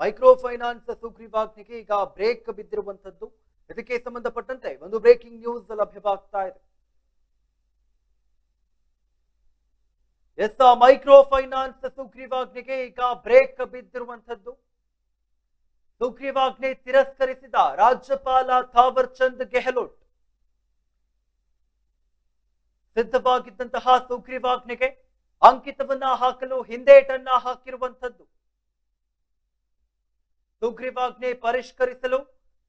Micro finance ಸುಗ್ರೀವಾಜ್ಞೆಗೆ ಈಗ break ಬಿದ್ದಿರುವಂತದ್ದು ಇದಕ್ಕೆ ಸಂಬಂಧಪಟ್ಟಂತೆ ಒಂದು ಬ್ರೇಕಿಂಗ್ ನ್ಯೂಸ್ ಲಭ್ಯವಾಗ್ತಾ ಇದೆ. ಎಸ್ ಮೈಕ್ರೋ ಫೈನಾನ್ಸ್ ಸುಗ್ರೀವಾಜ್ಞೆಗೆ ಈಗ ಬ್ರೇಕ್ ಬಿದ್ದಿರುವಂತದ್ದು ಸುಗ್ರೀವಾಜ್ಞೆ ತಿರಸ್ಕರಿಸಿದ ರಾಜ್ಯಪಾಲ ಥಾವರ್ ಚಂದ್ ಗೆಹ್ಲೋಟ್. ಸಿದ್ಧವಾಗಿದ್ದಂತಹ ಸುಗ್ರೀವಾಜ್ಞೆಗೆ ಅಂಕಿತವನ್ನ ಹಾಕಲು ಹಿಂದೇಟನ್ನ ಹಾಕಿರುವಂತದ್ದು ಸುಗ್ರೀವಾಜ್ಞೆ ಪರಿಷ್ಕರಿಸಲು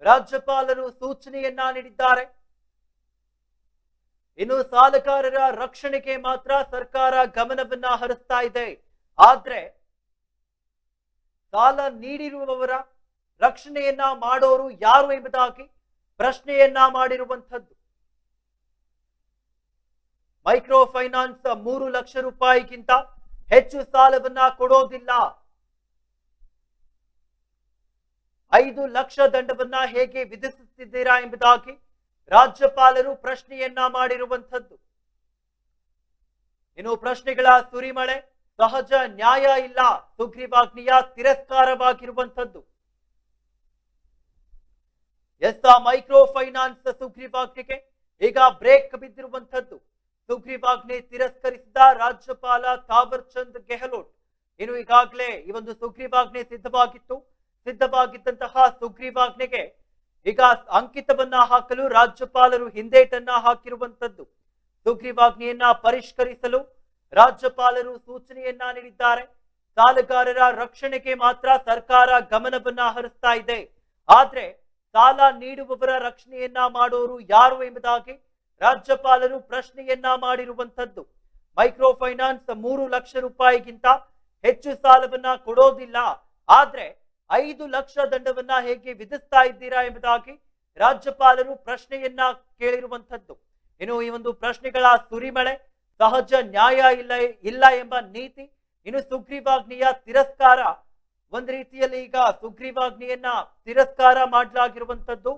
ರಾಜ್ಯಪಾಲರು ಸೂಚನೆಯನ್ನ ನೀಡಿದ್ದಾರೆ. ಇನ್ನು ಸಾಲಗಾರರ ರಕ್ಷಣೆಗೆ ಮಾತ್ರ ಸರ್ಕಾರ ಗಮನವನ್ನ ಹರಿಸ್ತಾ ಇದೆ. ಆದ್ರೆ ಸಾಲ ನೀಡಿರುವವರ ರಕ್ಷಣೆಯನ್ನ ಮಾಡೋರು ಯಾರು ಎಂಬುದಾಗಿ ಪ್ರಶ್ನೆಯನ್ನ ಮಾಡಿರುವಂಥದ್ದು. ಮೈಕ್ರೋ ಫೈನಾನ್ಸ್ ಮೂರು ಲಕ್ಷ ರೂಪಾಯಿಗಿಂತ ಹೆಚ್ಚು ಸಾಲವನ್ನ ಕೊಡೋದಿಲ್ಲ. ಐದು ಲಕ್ಷ ದಂಡವನ್ನ ಹೇಗೆ ವಿಧಿಸುತ್ತಿದ್ದೀರಾ ಎಂಬುದಾಗಿ ರಾಜ್ಯಪಾಲರು ಪ್ರಶ್ನೆಯನ್ನ ಮಾಡಿರುವಂಥದ್ದು. ಇನ್ನು ಪ್ರಶ್ನೆಗಳ ಸುರಿಮಳೆ, ಸಹಜ ನ್ಯಾಯ ಇಲ್ಲ, ಸುಗ್ರೀವಾಜ್ಞೆಯ ತಿರಸ್ಕಾರವಾಗಿರುವಂಥದ್ದು. ಎಸ್ ಮೈಕ್ರೋ ಫೈನಾನ್ಸ್ ಸುಗ್ರೀವಾಜ್ಞೆಗೆ ಈಗ ಬ್ರೇಕ್ ಬಿದ್ದಿರುವಂಥದ್ದು. ಸುಗ್ರೀವಾಜ್ಞೆ ತಿರಸ್ಕರಿಸಿದ ರಾಜ್ಯಪಾಲ ತಾವರ್ಚಂದ್ ಗೆಹ್ಲೋಟ್. ಇನ್ನು ಈಗಾಗಲೇ ಈ ಒಂದು ಸುಗ್ರೀವಾಜ್ಞೆ ಸಿದ್ಧವಾಗಿತ್ತು. ಸಿದ್ಧವಾಗಿದ್ದಂತಹ ಸುಗ್ರೀವಾಜ್ಞೆಗೆ ಈಗ ಅಂಕಿತವನ್ನ ಹಾಕಲು ರಾಜ್ಯಪಾಲರು ಹಿಂದೇಟನ್ನ ಹಾಕಿರುವಂತದ್ದು ಸುಗ್ರೀವಾಜ್ಞೆಯನ್ನ ಪರಿಷ್ಕರಿಸಲು ರಾಜ್ಯಪಾಲರು ಸೂಚನೆಯನ್ನ ನೀಡಿದ್ದಾರೆ. ಸಾಲಗಾರರ ರಕ್ಷಣೆಗೆ ಮಾತ್ರ ಸರ್ಕಾರ ಗಮನವನ್ನ ಹರಿಸ್ತಾ ಇದೆ. ಆದ್ರೆ ಸಾಲ ನೀಡುವವರ ರಕ್ಷಣೆಯನ್ನ ಮಾಡೋರು ಯಾರು ಎಂಬುದಾಗಿ ರಾಜ್ಯಪಾಲರು ಪ್ರಶ್ನೆಯನ್ನ ಮಾಡಿರುವಂತದ್ದು ಮೈಕ್ರೋ ಫೈನಾನ್ಸ್ ಮೂರು ಲಕ್ಷ ರೂಪಾಯಿಗಿಂತ ಹೆಚ್ಚು ಸಾಲವನ್ನ ಕೊಡೋದಿಲ್ಲ. ಆದ್ರೆ ಐದು ಲಕ್ಷ ದಂಡವನ್ನ ಹೇಗೆ ವಿಧಿಸ್ತಾ ಇದ್ದೀರಾ ಎಂಬುದಾಗಿ ರಾಜ್ಯಪಾಲರು ಪ್ರಶ್ನೆಯನ್ನ ಕೇಳಿರುವಂತದ್ದು ಇನ್ನು ಈ ಒಂದು ಪ್ರಶ್ನೆಗಳ ಸುರಿಮಳೆ ಸಹಜ ನ್ಯಾಯ ಇಲ್ಲ ಇಲ್ಲ ಎಂಬ ನೀತಿ, ಇನ್ನು ಸುಗ್ರೀವಾಜ್ಞೆಯ ತಿರಸ್ಕಾರ, ಒಂದ್ ರೀತಿಯಲ್ಲಿ ಈಗ ಸುಗ್ರೀವಾಜ್ಞೆಯನ್ನ ತಿರಸ್ಕಾರ ಮಾಡಲಾಗಿರುವಂತದ್ದು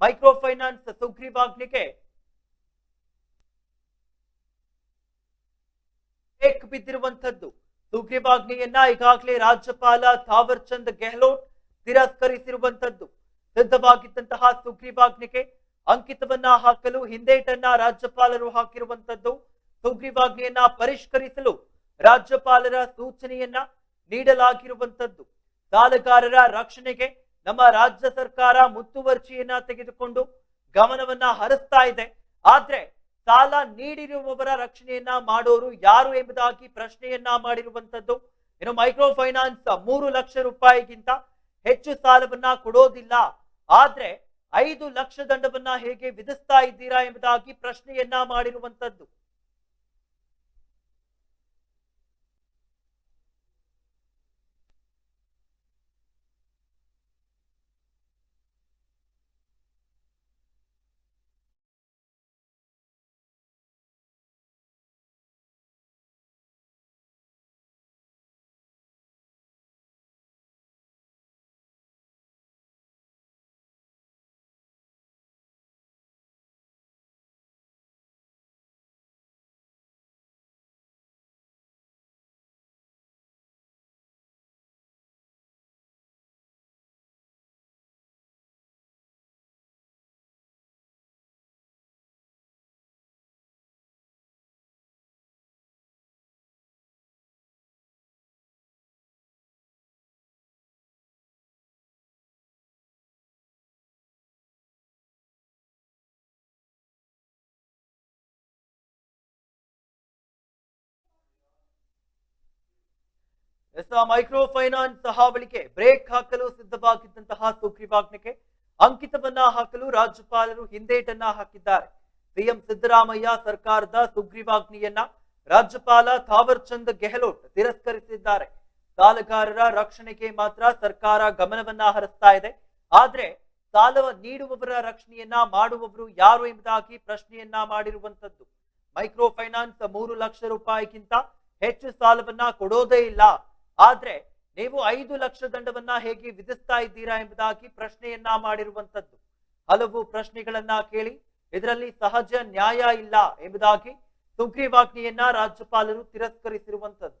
ಮೈಕ್ರೋ ಫೈನಾನ್ಸ್ ಸುಗ್ರೀವಾಜ್ಞೆಗೆ ಬಿದ್ದಿರುವಂತದ್ದು ಸುಗ್ರೀವಾಜ್ಞೆಯನ್ನ ಈಗಾಗಲೇ ರಾಜ್ಯಪಾಲ ಥಾವರ್ ಚಂದ್ ಗೆಹ್ಲೋಟ್ ತಿರಸ್ಕರಿಸಿರುವಂತದ್ದು ಸಿದ್ಧವಾಗಿದ್ದಂತಹ ಸುಗ್ರೀವಾಜ್ಞೆಗೆ ಅಂಕಿತವನ್ನ ಹಾಕಲು ಹಿಂದೇಟನ್ನ ರಾಜ್ಯಪಾಲರು ಹಾಕಿರುವಂತದ್ದು ಸುಗ್ರೀವಾಜ್ಞೆಯನ್ನ ಪರಿಷ್ಕರಿಸಲು ರಾಜ್ಯಪಾಲರ ಸೂಚನೆಯನ್ನ ನೀಡಲಾಗಿರುವಂತದ್ದು ಸಾಲಗಾರರ ರಕ್ಷಣೆಗೆ ನಮ್ಮ ರಾಜ್ಯ ಸರ್ಕಾರ ಮುತ್ತುವರ್ಜಿಯನ್ನ ತೆಗೆದುಕೊಂಡು ಗಮನವನ್ನ ಹರಿಸ್ತಾ ಇದೆ. ಆದ್ರೆ ಸಾಲ ನೀಡಿರುವವರ ರಕ್ಷಣೆಯನ್ನ ಮಾಡೋರು ಯಾರು ಎಂಬುದಾಗಿ ಪ್ರಶ್ನೆಯನ್ನ ಮಾಡಿರುವಂತದ್ದು ಏನು ಮೈಕ್ರೋ ಫೈನಾನ್ಸ್ ಮೂರು ಲಕ್ಷ ರೂಪಾಯಿಗಿಂತ ಹೆಚ್ಚು ಸಾಲವನ್ನ ಕೊಡೋದಿಲ್ಲ. ಆದ್ರೆ ಐದು ಲಕ್ಷ ದಂಡವನ್ನ ಹೇಗೆ ವಿಧಿಸ್ತಾ ಇದ್ದೀರಾ ಎಂಬುದಾಗಿ ಪ್ರಶ್ನೆಯನ್ನ ಮಾಡಿರುವಂತದ್ದು ಎಸ್ ಮೈಕ್ರೋ ಫೈನಾನ್ಸ್ ಸಹಾವಳಿಗೆ ಬ್ರೇಕ್ ಹಾಕಲು ಸಿದ್ಧವಾಗಿದ್ದಂತಹ ಸುಗ್ರೀವಾಜ್ಞೆಗೆ ಅಂಕಿತವನ್ನ ಹಾಕಲು ರಾಜ್ಯಪಾಲರು ಹಿಂದೇಟನ್ನ ಹಾಕಿದ್ದಾರೆ. ಸಿಎಂ ಸಿದ್ದರಾಮಯ್ಯ ಸರ್ಕಾರದ ಸುಗ್ರೀವಾಜ್ಞೆಯನ್ನ ರಾಜ್ಯಪಾಲ ಥಾವರ್ ಚಂದ್ ಗೆಹ್ಲೋಟ್ ತಿರಸ್ಕರಿಸಿದ್ದಾರೆ. ಸಾಲಗಾರರ ರಕ್ಷಣೆಗೆ ಮಾತ್ರ ಸರ್ಕಾರ ಗಮನವನ್ನ ಹರಿಸ್ತಾ ಇದೆ. ಆದ್ರೆ ಸಾಲ ನೀಡುವವರ ರಕ್ಷಣೆಯನ್ನ ಮಾಡುವವರು ಯಾರು ಎಂಬುದಾಗಿ ಪ್ರಶ್ನೆಯನ್ನ ಮಾಡಿರುವಂತದ್ದು ಮೈಕ್ರೋ ಫೈನಾನ್ಸ್ ಮೂರು ಲಕ್ಷ ರೂಪಾಯಿಗಿಂತ ಹೆಚ್ಚು ಸಾಲವನ್ನ ಕೊಡೋದೇ ಇಲ್ಲ. ಆದ್ರೆ ನೀವು ಐದು ಲಕ್ಷ ದಂಡವನ್ನ ಹೇಗೆ ವಿಧಿಸ್ತಾ ಇದ್ದೀರಾ ಎಂಬುದಾಗಿ ಪ್ರಶ್ನೆಯನ್ನ ಮಾಡಿರುವಂತದ್ದು ಹಲವು ಪ್ರಶ್ನೆಗಳನ್ನ ಕೇಳಿ ಇದರಲ್ಲಿ ಸಹಜ ನ್ಯಾಯ ಇಲ್ಲ ಎಂಬುದಾಗಿ ಸುಗ್ರೀವಾಜ್ಞೆಯನ್ನ ರಾಜ್ಯಪಾಲರು ತಿರಸ್ಕರಿಸಿರುವಂತದ್ದು